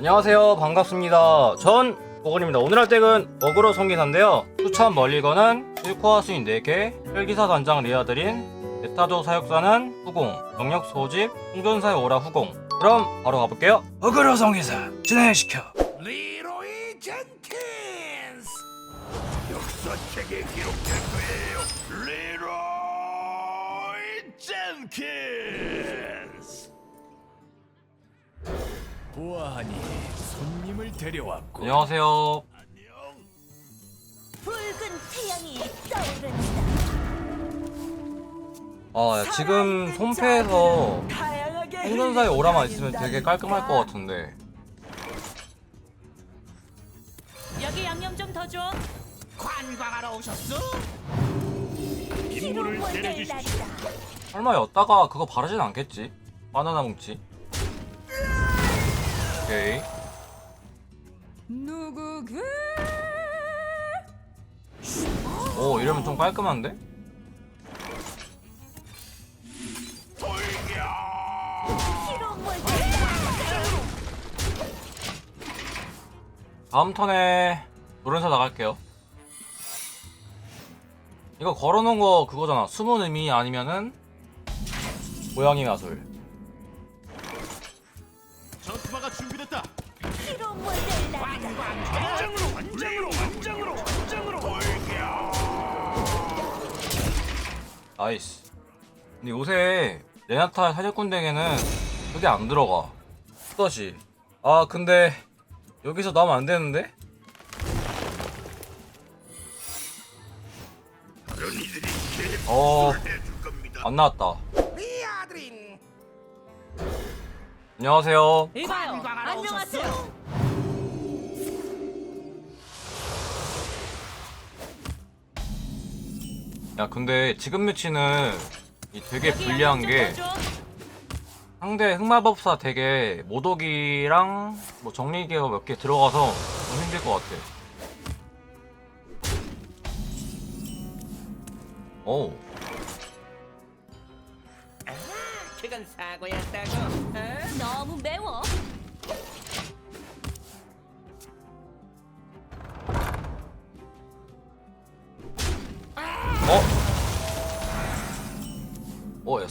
안녕하세요. 반갑습니다. 전 보건입니다. 오늘 할 덱은 어그로 성기사인데요. 수천 멀리건은 1코어 수인 4개 헬기사 단장 리아드린 메타조 사육사는 후공 병력 소집 홍전사의 오라 후공. 그럼 바로 가볼게요. 어그로 성기사 진행시켜. 리로이 젠킨스! 역사책에 기록될 거예요. 리로이 젠킨스 보아하니 손님을 데려왔고 안녕하세요 안녕 붉은 태양이 떠오른다. 아 야, 지금 손패에서 다양하게 홍전사의 오라만 있으면 되게 깔끔할 것 같은데 여기 양념 좀 더 줘. 관광하러 오셨어? 임무를 기록을 내려주십시오. 설마 였다가 그거 바르진 않겠지? 바나나 뭉치 오케이 누구그? 오 이러면 좀 깔끔한데? 다음 턴에 노련사 나갈게요. 이거 걸어놓은 거 그거잖아. 숨은 의미 아니면은 고양이 마술. 나이스. 근데 요새 레나타 사냥꾼 덱에는 그게 안 들어가. 또다시. 아 근데 여기서 나오면 안 되는데? 어, 안 나왔다. 안녕하세요. 이봐요. 안녕하세요. 야 근데 지금 매치는 이 되게 불리한 게. 상대 흑마법사 덱에 모독이랑 뭐 정리기가 몇 개 들어가서 좀 힘들 것 같아. 오,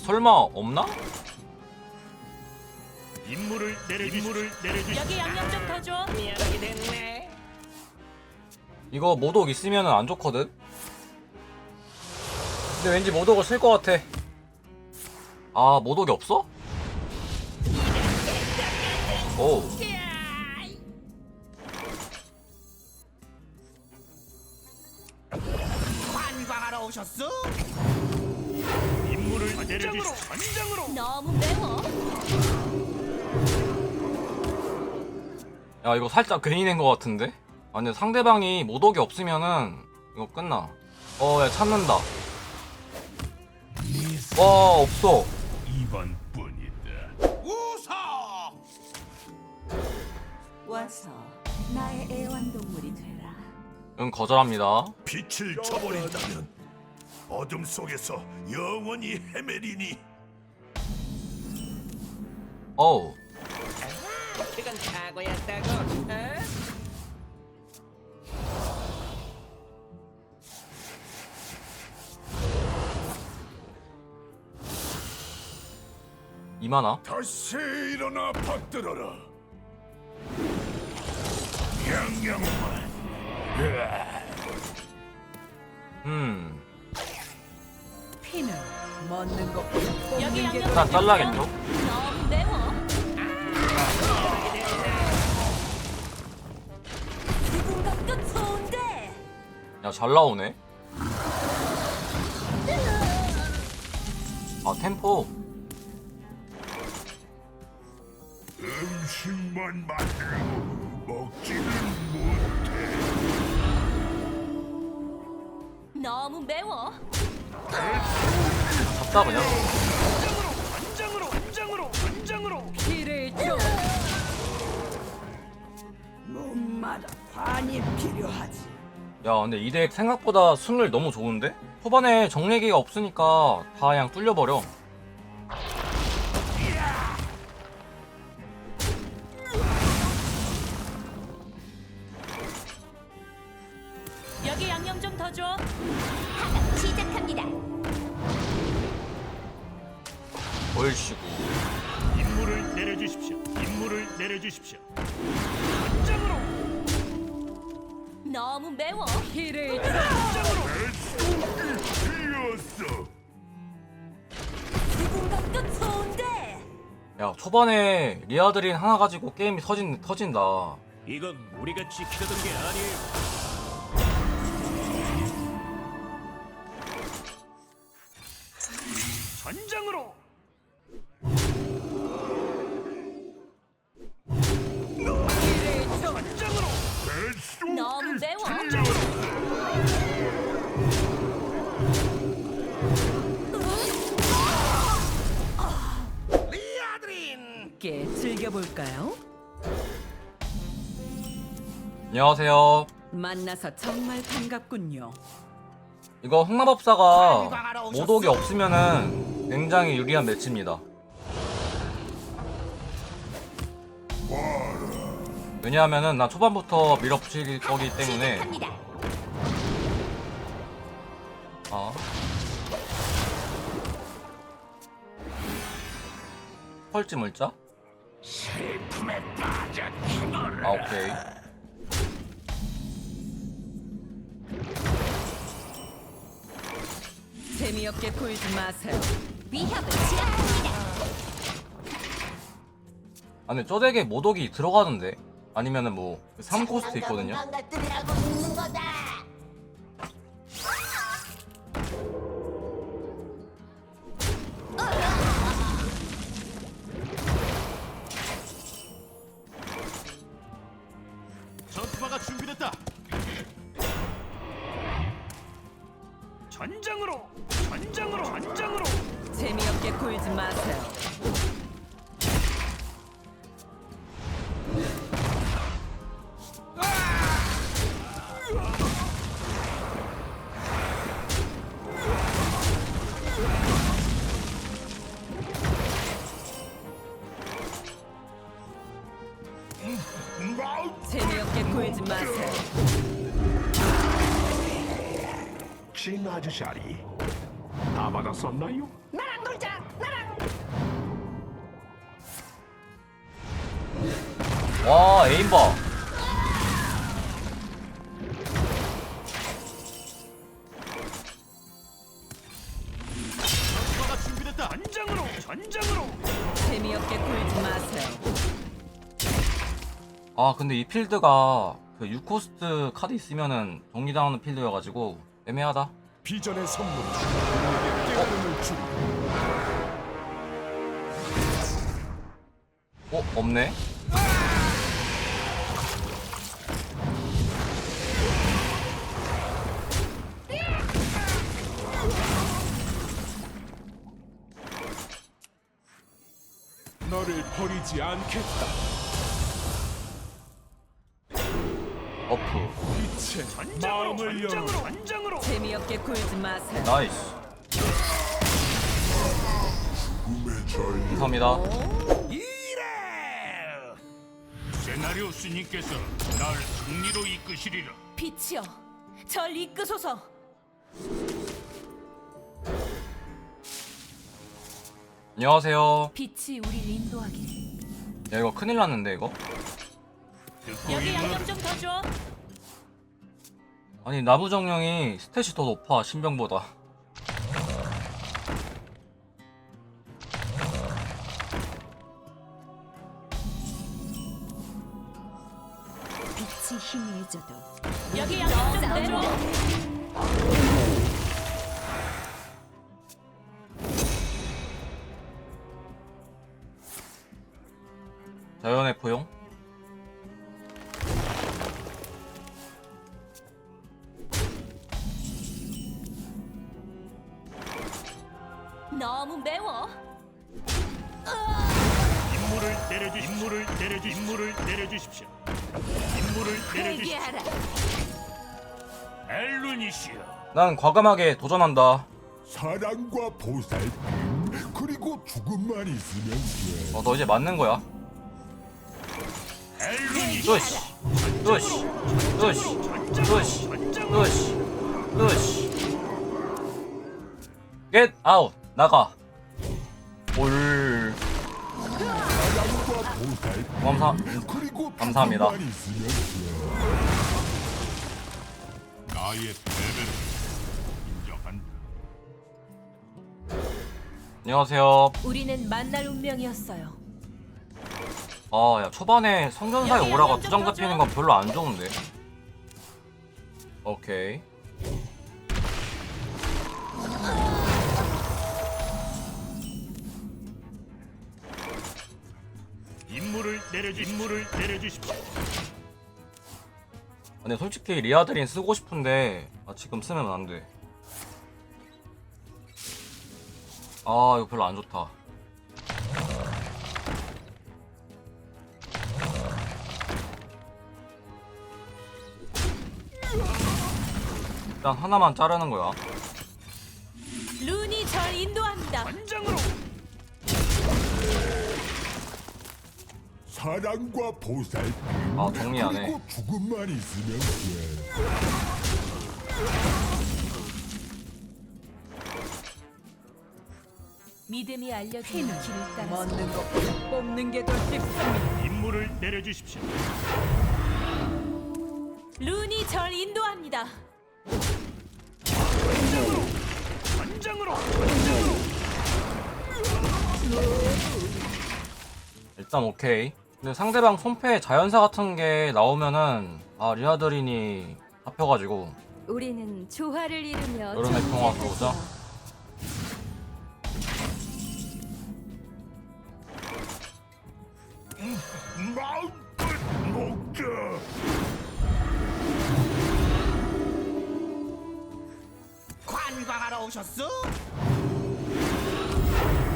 설마 없나? 임무를 내려주십시오 여기 양념 좀 더 줘. 미안하게 됐네. 이거 모독 있으면 안 좋거든? 근데 왠지 모독을 쓸 것 같아. 아, 모독이 없어? 오, 관광하러 오셨어? 내려주십시오 완장으로 너무 매워. 야, 이거 살짝 괜히 낸 것 같은데? 아, 근데 상대방이 모독이 없으면은 이거 끝나. 어, 야, 찾는다. 와, 없어. 이번 뿐이다 웃어 와서 나의 애완동물이 되라. 응, 거절합니다. 빛을 저버린다면 어둠 속에서 영원히 헤매리니 어우, 그건 사고였다고. 어? 이만화? 다시 일어나 받들어라 양양만 음, 피는 먹는 것보다 여기 양념 다좀 잘라겠죠? 너무 매워. 좋은데. 야, 잘 나오네. 아, 템포. 음식만 만들고 먹지는 못해 너무 매워. 잡다, 그냥. 피를 줘. 목마다 관이 필요하지. 야, 근데 이덱 생각보다 승률 너무 좋은데? 초반에 정리기가 없으니까 다 그냥 뚫려버려. 얼씨구 임무를 내려주십시오. 임무를 내려주십시오. 전장으로 너무 매워. 피를 뛰었어. 누군가도 좋은데. 야 초반에 리아드린 하나 가지고 게임이 터진, 터진다 이건 우리가 지키려던 게 아니에요. 즐겨볼까요? 안녕하세요 만나서 정말 반갑군요. 이거 흑마법사가 모독이 없으면은 굉장히 유리한 매치입니다 왜냐하면은 나 초반부터 밀어붙일 거기 때문에. 아 펄찌 물자? 슬픔에 빠져 죽어라. 아 오케이 재미없게 굴지 마세요. 위협을 시작합니다. 아 근데 저 덱에 모독이 들어가는데 아니면은 뭐 3코스트 있거든요 거다. 전장으로. 전장으로. 전장으로. 재미없게 굴지 마세요. 아저씨리 다 받았었나요? 와 에임 봐 전투마가 준비됐다. 전장으로. 전장으로. 재미없게 굴지 마세요. 아 근데 이 필드가 그 6코스트 카드 있으면은 정리당하는 필드여가지고 애매하다 비전의 선물. 우리에게 깨달음을 주. 어? 없네? 너를 버리지 않겠다. 빛의 마음을 열어. 전장으로. 재미없게 굴지 마세요. 나이스 감사합니다 세나리오 스님께서 날 승리로 이끄시리라. 빛이여, 절 이끄소서. 안녕하세요 빛이 우리 인도하길. 야 이거 큰일 났는데 이거 듣고 여기. 양념 좀 더 줘. 아니 나부정령이 스탯이 더 높아 신병보다 빛이 희미해져도 여기 양념 좀더 줘. 자연의 포용 너무 매워. 임무를 내려주 임무를 내려주 임무를 내려주십시오. 임무를 내려주십시오. 회개하라. 엘루니시여. 난 과감하게 도전한다 사랑과 보살핌 그리고 죽음만 있으면 돼. 어 너 이제 맞는 거야 엘루니시여. 으씨 으씨 으씨 으씨 으씨 으씨. 겟 아웃 나가. 올. 감사. 감사합니다. 나의 패배를 인정한다. 안녕하세요. 우리는 만날 운명이었어요. 아, 야, 초반에 성전사의 여기 오라가 양념 두장좀 잡히는 건 별로 안 좋은데. 오케이. 내려주 임무를 내려주십시오. 근데 솔직히 리아드린 쓰고 싶은데 아, 지금 쓰면 안 돼. 아, 이거 별로 안 좋다. 일단 하나만 자르는 거야. 룬이 절 인도합니다. 단장으로 사랑과 보살 아, 정리 안 해. 그리고 죽음만 있으면 돼. 믿음이 알려주는 길을 따라서 먹는 것보다 뽑는 게 더 쉽습니다. 임무를 내려주십시오. 룬이 절 인도합니다. 단장으로 일단 오케이. 근데 상대방 손패 자연사 같은 게 나오면은 아 리아드린이 잡혀가지고 우리는 조화를 이루며 여름의 평화. 보자. 마음껏 먹자. 관광하러 오셨어?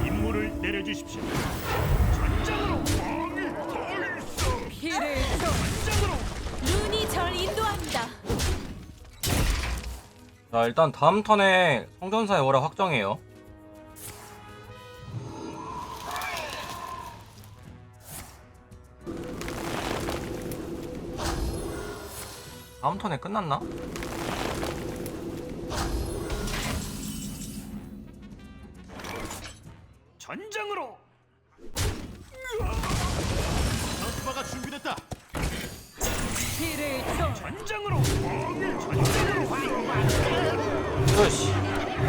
임무를 내려주십시오. 전장으로 자 일단 다음 턴에 성전사의 오라 확정해요. 다음 턴에 끝났나? 전장으로. 전투가 준비됐다. 피를. 전장으로 전장으로 으씨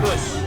으씨